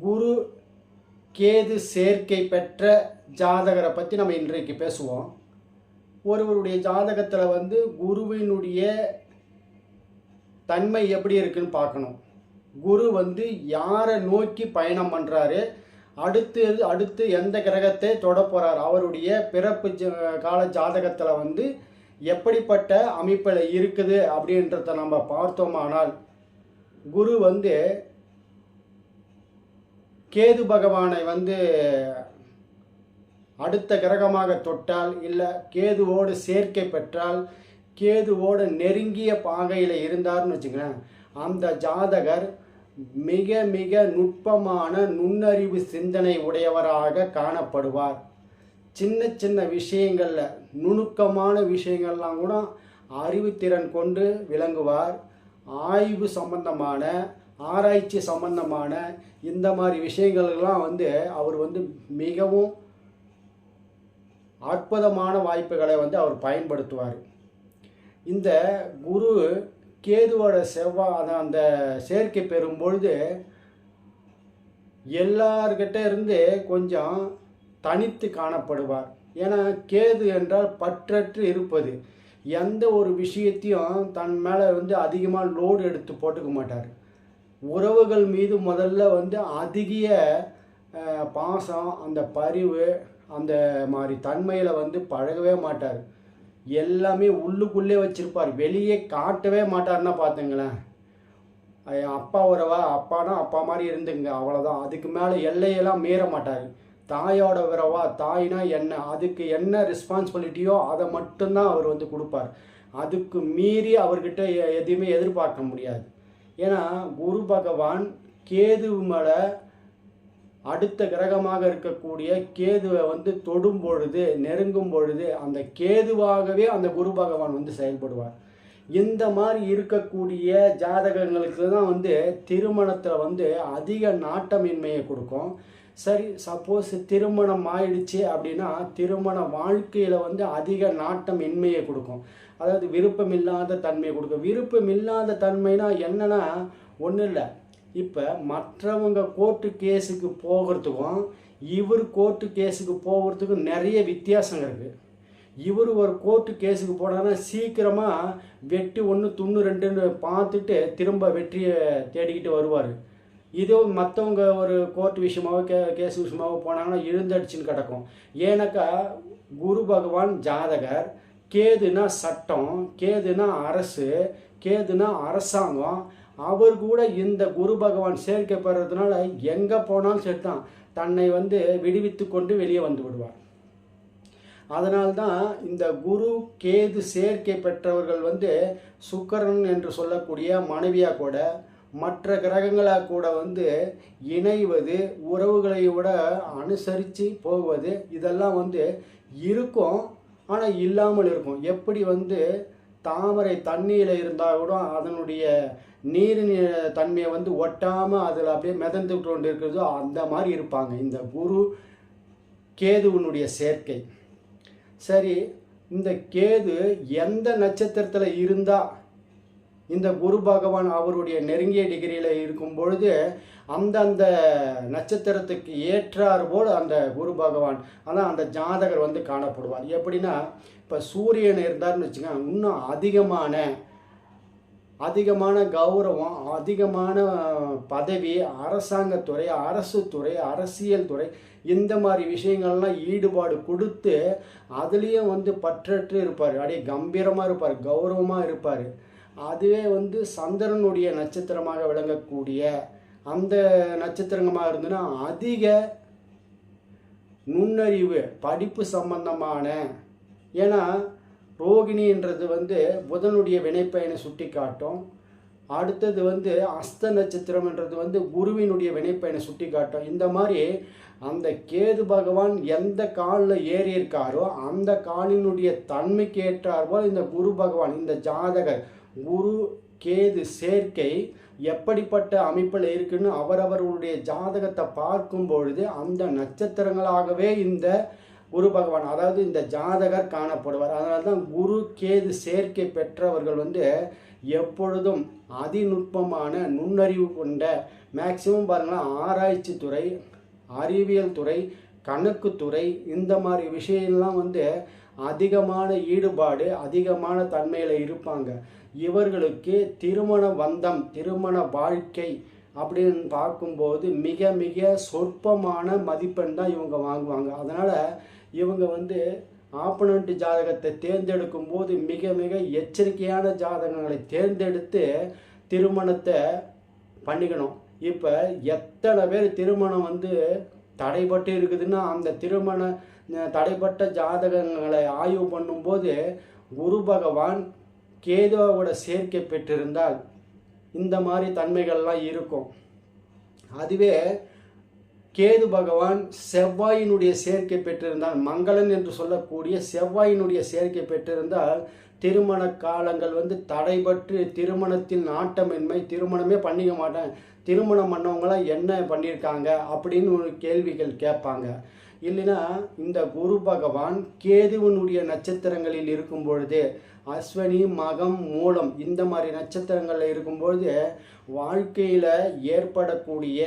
குரு கேது சேர்க்கை பெற்ற ஜாதகரை பற்றி நம்ம இன்றைக்கு பேசுவோம். ஒருவருடைய ஜாதகத்தில் வந்து குருவினுடைய தன்மை எப்படி இருக்குன்னு பார்க்கணும். குரு வந்து யாரை நோக்கி பயணம் பண்ணுறாரு அடுத்து அடுத்து எந்த கிரகத்தை தொட போகிறார் அவருடைய பிறப்பு ஜ- கால ஜாதகத்தில் வந்து எப்படிப்பட்ட அமைப்பில் இருக்குது அப்படின்றத நம்ம பார்த்தோமானால் குரு வந்து கேது பகவானை வந்து அடுத்த கிரகமாக தொட்டால் இல்லை கேதுவோடு சேர்க்கை பெற்றால் கேதுவோடு நெருங்கிய பாகையில் இருந்தார்னு வச்சுக்கிறேன் அந்த ஜாதகர் மிக மிக நுட்பமான நுண்ணறிவு சிந்தனை உடையவராக காணப்படுவார். சின்ன சின்ன விஷயங்களில் நுணுக்கமான விஷயங்கள்லாம் கூட அறிவுத்திறன் கொண்டு விளங்குவார். ஆய்வு சம்பந்தமான ஆராய்ச்சி சம்பந்தமான இந்த மாதிரி விஷயங்கள்லாம் வந்து அவர் வந்து மிகவும் அற்புதமான வாய்ப்புகளை வந்து அவர் பயன்படுத்துவார். இந்த குரு கேதுவோட செவ்வாய் அதான் அந்த சேர்க்கை பெறும் பொழுது எல்லார்கிட்ட இருந்து கொஞ்சம் தனித்து காணப்படுவார். ஏன்னா கேது என்றால் பற்றற்று இருப்பது. எந்த ஒரு விஷயத்தையும் தன் மேலே வந்து அதிகமாக லோடு எடுத்து போட்டுக்க மாட்டார். உறவுகள் மீது முதல்ல வந்து அதிக பாசம் அந்த பரிவு அந்த மாதிரி தன்மையில் வந்து பழகவே மாட்டார். எல்லாமே உள்ளுக்குள்ளே வச்சுருப்பார். வெளியே காட்டவே மாட்டார்னா பார்த்துங்களேன் என் அப்பா உறவா? அப்பானா? அப்பா மாதிரி இருந்துங்க அவ்வளோதான் அதுக்கு மேலே எல்லையெல்லாம் மீற மாட்டார். தாயோட உறவா? தாய்னா என்ன? அதுக்கு என்ன ரெஸ்பான்சிபிலிட்டியோ அதை மட்டும்தான் அவர் வந்து கொடுப்பார். அதுக்கு மீறி அவர்கிட்ட எ- எதையுமே எதிர்பார்க்க முடியாது. ஏன்னா குரு பகவான் கேது மேலே அடுத்த கிரகமாக இருக்கக்கூடிய கேதுவை வந்து தொடும் பொழுது நெருங்கும் பொழுது அந்த கேதுவாகவே அந்த குரு பகவான் வந்து செயல்படுவார். இந்த மாதிரி இருக்கக்கூடிய ஜாதகங்களுக்கு தான் வந்து திருமணத்தில் வந்து அதிக நாட்டமின்மையை கொடுக்கும். சரி சப்போஸ் திருமணம் ஆயிடுச்சு அப்படின்னா திருமண வாழ்க்கையில் வந்து அதிக நாட்டம் இன்மையை கொடுக்கும். அதாவது விருப்பம் இல்லாத தன்மையை கொடுக்கும். விருப்பம் இல்லாத தன்மைனா என்னன்னா ஒன்றும் இல்லை. இப்போ மற்றவங்க கோர்ட்டு கேஸுக்கு போகிறதுக்கும் இவர் கோர்ட்டு கேஸுக்கு போகிறதுக்கும் நிறைய வித்தியாசம் இருக்குது இவர் ஒரு கோர்ட்டு கேஸுக்கு போனாங்கன்னா சீக்கிரமாக வெட்டி ஒன்று துண்ணு ரெண்டுன்னு பார்த்துட்டு திரும்ப வெற்றியை தேடிக்கிட்டு வருவார். இதோ மற்றவங்க ஒரு கோர்ட் விஷயமாவோ கே கேஸ் விஷயமாவோ போனாங்கன்னா எழுந்தடிச்சுன்னு கிடக்கும். ஏன்னாக்கா குரு பகவான் ஜாதகர் கேதுனா சட்டம் கேதுனா அரசு கேதுனா அரசாங்கம் அவர் கூட இந்த குரு பகவான் சேர்க்கை பெறதுனால எங்கே போனாலும் சரிதான். தன்னை வந்து விடுவித்து கொண்டு வெளியே வந்து விடுவார். அதனால்தான் இந்த குரு கேது சேர்க்கை பெற்றவர்கள் வந்து சுக்கரன் என்று சொல்லக்கூடிய மனைவியாக கூட மற்ற கிரகங்களாக கூட வந்து இணைவது உறவுகளை விட அனுசரித்து போவது இதெல்லாம் வந்து இருக்கும். ஆனால் இல்லாமல் இருக்கும். எப்படி வந்து தாமரை தண்ணியில் இருந்தால் கூட அதனுடைய நீரின் தன்மையை வந்து ஒட்டாமல் அதில் அப்படியே மிதந்து கொண்டு இருக்கிறதோ அந்த மாதிரி இருப்பாங்க. இந்த குரு கேதுவனுடைய சேர்க்கை. சரி இந்த கேது எந்த நட்சத்திரத்தில் இருந்தால் இந்த குரு பகவான் அவருடைய நெருங்கிய டிகிரியில் இருக்கும் பொழுது அந்தந்த நட்சத்திரத்துக்கு ஏற்றார் போல் அந்த குரு பகவான் ஆனால் அந்த ஜாதகர் வந்து காணப்படுவார். எப்படின்னா இப்போ சூரியன் இருந்தார்னு வச்சுக்கோங்க இன்னும் அதிகமான அதிகமான கௌரவம் அதிகமான பதவி அரசாங்கத்துறை அரசு துறை அரசியல் துறை இந்த மாதிரி விஷயங்கள்லாம் ஈடுபாடு கொடுத்து அதுலேயும் வந்து பற்றற்று இருப்பார். அப்படியே கம்பீரமாக இருப்பார் கௌரவமாக இருப்பார். அதுவே வந்து சந்திரனுடைய நட்சத்திரமாக விளங்கக்கூடிய அந்த நட்சத்திரமாக இருந்ததுன்னா அதிக நுண்ணறிவு படிப்பு சம்பந்தமான ஏன்னா ரோகிணின்றது வந்து புதனுடைய வினைப்பயனை சுட்டி காட்டும் அடுத்தது வந்து அஸ்த நட்சத்திரம்ன்றது வந்து குருவினுடைய வினைப்பயனை சுட்டி காட்டும் இந்த மாதிரி அந்த கேது பகவான் எந்த காலில் ஏறி இருக்காரோ அந்த காலினுடைய தன்மைக்கு ஏற்றார் போல் இந்த குரு பகவான் இந்த ஜாதகர் குரு கேது சேர்க்கை எப்படிப்பட்ட அமைப்பில் இருக்குன்னு அவரவர்களுடைய ஜாதகத்தை பார்க்கும் பொழுது அந்த நட்சத்திரங்களாகவே இந்த குரு பகவான் அதாவது இந்த ஜாதகர் காணப்படுவார். அதனால தான் குரு கேது சேர்க்கை பெற்றவர்கள் வந்து எப்பொழுதும் அதிநுட்பமான நுண்ணறிவு கொண்ட மேக்சிமம் பாருங்களா ஆராய்ச்சி துறை அறிவியல் துறை கணக்குத்துறை இந்த மாதிரி விஷயம்லாம் வந்து அதிகமான ஈடுபாடு அதிகமான தன்மையில் இருப்பாங்க. இவர்களுக்கு திருமண வந்தம் திருமண வாழ்க்கை அப்படின்னு பார்க்கும்போது மிக மிக சொற்பமான மதிப்பெண் தான் இவங்க வாங்குவாங்க. அதனால் இவங்க வந்து ஆப்பனண்ட் ஜாதகத்தை தேர்ந்தெடுக்கும் போது மிக மிக எச்சரிக்கையான ஜாதகங்களை தேர்ந்தெடுத்து திருமணத்தை பண்ணிக்கணும். இப்போ எத்தனை பேர் திருமணம் வந்து தடைப்பட்டு இருக்குதுன்னா அந்த திருமண தடைப்பட்ட ஜாதகங்களை ஆய்வு பண்ணும்போது குரு பகவான் கேதுவோட சேர்க்கை பெற்றிருந்தால் இந்த மாதிரி தன்மைகள்லாம் இருக்கும். அதுவே கேது பகவான் செவ்வாயினுடைய சேர்க்கை பெற்றிருந்தால் மங்களன் என்று சொல்லக்கூடிய செவ்வாயினுடைய சேர்க்கை பெற்றிருந்தால் திருமண காலங்கள் வந்து தடைபட்டு திருமணத்தில் நாட்டமின்மை திருமணமே பண்ணிக்க மாட்டேன் திருமணம் பண்ணவங்களாம் என்ன பண்ணியிருக்காங்க அப்படின்னு ஒரு கேள்விகள் கேட்பாங்க. இல்லைன்னா இந்த குரு பகவான் கேதுவனுடைய நட்சத்திரங்களில் இருக்கும் பொழுது அஸ்வனி மகம் மூலம் இந்த மாதிரி நட்சத்திரங்களில் இருக்கும்பொழுது வாழ்க்கையில் ஏற்படக்கூடிய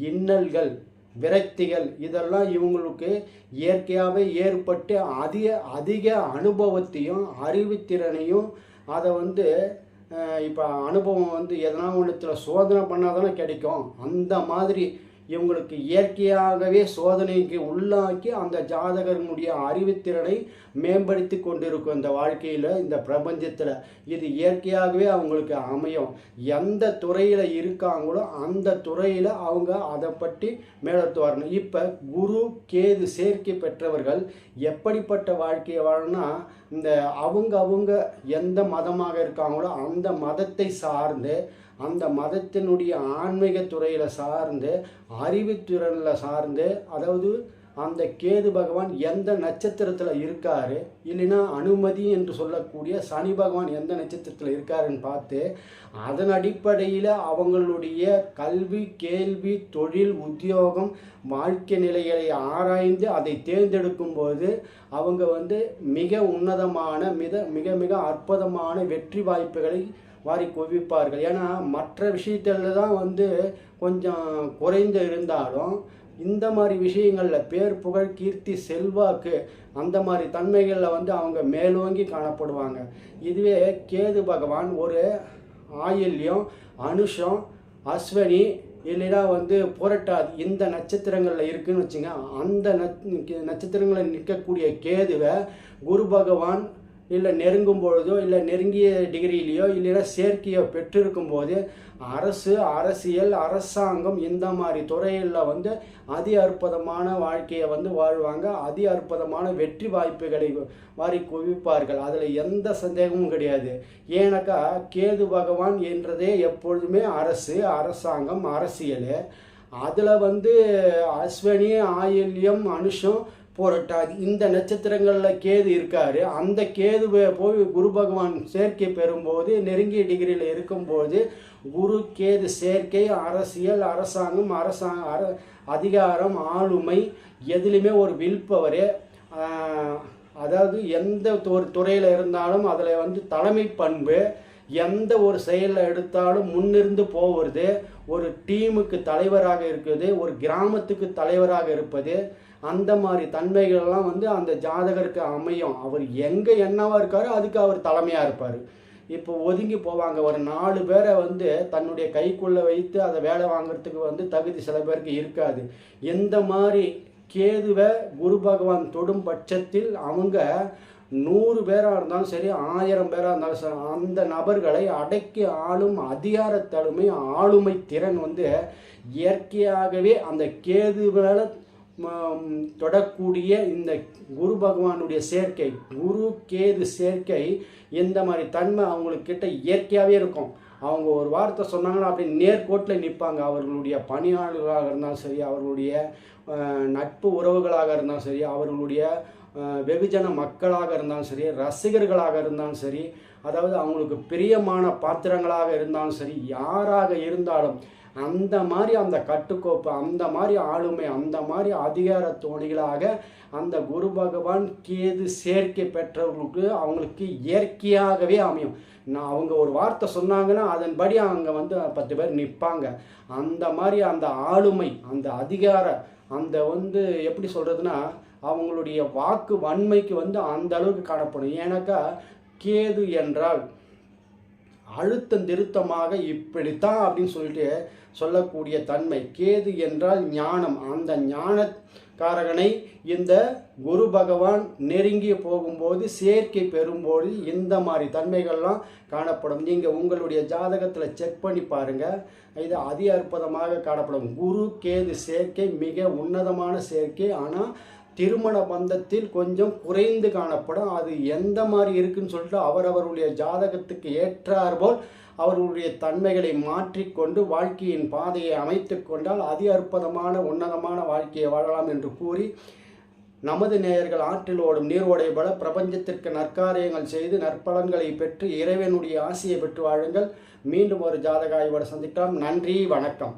இன்னல்கள் விரக்திகள் இதெல்லாம் இவங்களுக்கு இயற்கையாகவே ஏற்பட்டு அதிக அதிக அனுபவத்தையும் அறிவுத்திறனையும் அதை வந்து இப்போ அனுபவம் வந்து எதனா ஒன்றுத்தில் சோதனை பண்ணால் தானே கிடைக்கும். அந்த மாதிரி இவங்களுக்கு இயற்கையாகவே சோதனைக்கு உள்ளாக்கி அந்த ஜாதகர்களுடைய அறிவுத்திறனை மேம்படுத்தி கொண்டிருக்கும் இந்த வாழ்க்கையில் இந்த பிரபஞ்சத்தில். இது இயற்கையாகவே அவங்களுக்கு அமையும். எந்த துறையில் இருக்காங்களோ அந்த துறையில் அவங்க அதை பற்றி மேலத்து வரணும். இப்போ குரு கேது சேர்க்கை பெற்றவர்கள் எப்படிப்பட்ட வாழ்க்கையை வாழணும்னா இந்த அவங்க அவங்க எந்த மதமாக இருக்காங்களோ அந்த மதத்தை சார்ந்து அந்த மதத்தினுடைய ஆன்மீக துறையில் சார்ந்து அறிவுத்திறனில் சார்ந்து அதாவது அந்த கேது பகவான் எந்த நட்சத்திரத்தில் இருக்கார் இல்லைன்னா அனுமதி என்று சொல்லக்கூடிய சனி பகவான் எந்த நட்சத்திரத்தில் இருக்காருன்னு பார்த்து அதன் அடிப்படையில் அவங்களுடைய கல்வி கேள்வி தொழில் உத்தியோகம் வாழ்க்கை நிலைகளை ஆராய்ந்து அதை தேர்ந்தெடுக்கும் போது அவங்க வந்து மிக உன்னதமான மிக மிக மிக அற்புதமான வெற்றி வாய்ப்புகளை வாரி குவிப்பார்கள் ஏன்னா மற்ற விஷயத்தில் தான் வந்து கொஞ்சம் குறைந்து இருந்தாலும் இந்த மாதிரி விஷயங்களில் பேர் புகழ் கீர்த்தி செல்வாக்கு அந்த மாதிரி தன்மைகளில் வந்து அவங்க மேலோங்கி காணப்படுவாங்க. இதுவே கேது பகவான் ஒரு ஆயில்யம் அனுஷம் அஸ்வனி இல்லைன்னா வந்து புரட்டாது இந்த நட்சத்திரங்களில் இருக்குதுன்னு வச்சுங்க அந்த நட்சத்திரங்களில் நிற்கக்கூடிய கேதுவை குரு பகவான் இல்லை நெருங்கும் பொழுதோ இல்லை நெருங்கிய டிகிரியிலையோ இல்லைன்னா சேர்க்கையோ பெற்றிருக்கும் போது அரசு அரசியல் அரசாங்கம் இந்த மாதிரி துறையில் வந்து அதி அற்புதமான வாழ்க்கையை வந்து வாழ்வாங்க. அதி அற்புதமான வெற்றி வாய்ப்புகளை வாரி குவிப்பார்கள். அதில் எந்த சந்தேகமும் கிடையாது. ஏன்னாக்கா கேது பகவான் என்றதே எப்பொழுதுமே அரசு அரசாங்கம் அரசியல். அதில் வந்து அஸ்வினி ஆயில்யம் அனுஷம் புரட்டாதி இந்த நட்சத்திரங்களில் கேது இருக்காரு. அந்த கேதுவை போய் குரு பகவான் சேர்க்கை பெறும்போது நெருங்கிய டிகிரியில் இருக்கும்போது குரு கேது சேர்க்கை அரசியல் அரசாங்கம் அரசாங்க அர அதிகாரம் ஆளுமை எதுலேயுமே ஒரு வில்பவர். அதாவது எந்த ஒரு துறையில் இருந்தாலும் அதில் வந்து தலைமை பண்பு எந்த ஒரு செயலில் எடுத்தாலும் முன்னிருந்து போவது ஒரு டீமுக்கு தலைவராக இருக்குது ஒரு கிராமத்துக்கு தலைவராக இருப்பது அந்த மாதிரி தன்மைகள்லாம் வந்து அந்த ஜாதகருக்கு அமையும். அவர் எங்கே என்னவாக இருக்காரோ அதுக்கு அவர் தலைமையாக இருப்பார். இப்போ ஒதுங்கி போவாங்க. ஒரு நாலு பேரை வந்து தன்னுடைய கைக்குள்ளே வைத்து அதை வேலை வாங்குறதுக்கு வந்து தகுதி சில பேருக்கு இருக்காது. எந்த மாதிரி கேதுவை குரு பகவான் தொடும் பட்சத்தில் அவங்க நூறு பேராக இருந்தாலும் சரி ஆயிரம் பேராக இருந்தாலும் சரி அந்த நபர்களை அடக்கி ஆளும் அதிகார தழுமை ஆளுமை திறன் வந்து இயற்கையாகவே அந்த கேது மேலே தொடக்கூடிய இந்த குரு பகவானுடைய சேர்க்கை குரு கேது சேர்க்கை எந்த மாதிரி தன்மை அவங்களுக்கு கிட்ட இயற்கையாகவே இருக்கும். அவங்க ஒரு வார்த்தை சொன்னாங்கன்னா அப்படி நேர்கோட்டில் நிற்பாங்க. அவர்களுடைய பணியாளர்களாக இருந்தாலும் சரி அவர்களுடைய நட்பு உறவுகளாக இருந்தாலும் சரி அவர்களுடைய வெகுஜன மக்களாக இருந்தாலும் சரி ரசிகர்களாக இருந்தாலும் சரி அதாவது அவங்களுக்கு பிரியமான பாத்திரங்களாக இருந்தாலும் சரி யாராக இருந்தாலும் அந்த மாதிரி அந்த கட்டுக்கோப்பு அந்த மாதிரி ஆளுமை அந்த மாதிரி அதிகார தோணிகளாக அந்த குரு பகவான் கேது சேர்க்கை பெற்றவர்களுக்கு அவங்களுக்கு இயற்கையாகவே அமையும். நான் அவங்க ஒரு வார்த்தை சொன்னாங்கன்னா அதன்படி அங்கே வந்து பத்து பேர் நிற்பாங்க. அந்த மாதிரி அந்த ஆளுமை அந்த அதிகார அந்த வந்து எப்படி சொல்கிறதுனா அவங்களுடைய வாக்கு வன்மைக்கு வந்து அந்த அளவுக்கு காணப்படும். ஏன்னாக்கா கேது என்றால் அழுத்தம் திருத்தமாக இப்படித்தான் அப்படின்னு சொல்லிட்டு சொல்லக்கூடிய தன்மை. கேது என்றால் ஞானம். அந்த ஞானக்காரகனை இந்த குரு பகவான் நெருங்கி போகும்போது சேர்க்கை பெறும்போது இந்த மாதிரி தன்மைகள்லாம் காணப்படும். நீங்கள் உங்களுடைய ஜாதகத்தில் செக் பண்ணி பாருங்கள் இது அதி அற்புதமாக காணப்படும். குரு கேது சேர்க்கை மிக உன்னதமான சேர்க்கை. ஆனால் திருமண பந்தத்தில் கொஞ்சம் குறைந்து காணப்படும். அது எந்த மாதிரி இருக்குன்னு சொல்லிட்டு அவரவருடைய ஜாதகத்துக்கு ஏற்றாற்போல் அவர்களுடைய தன்மைகளை மாற்றிக்கொண்டு வாழ்க்கையின் பாதையை அமைத்து கொண்டால் அதி அற்புதமான உன்னதமான வாழ்க்கையை வாழலாம் என்று கூறி நமது நேயர்கள் ஆற்றில் ஓடும் நீர் பல பிரபஞ்சத்திற்கு நற்காரியங்கள் செய்து நற்பலன்களை பெற்று இறைவனுடைய ஆசையை பெற்று வாழுங்கள். மீண்டும் ஒரு ஜாதக ஆய்வோடு சந்திக்கலாம். நன்றி வணக்கம்.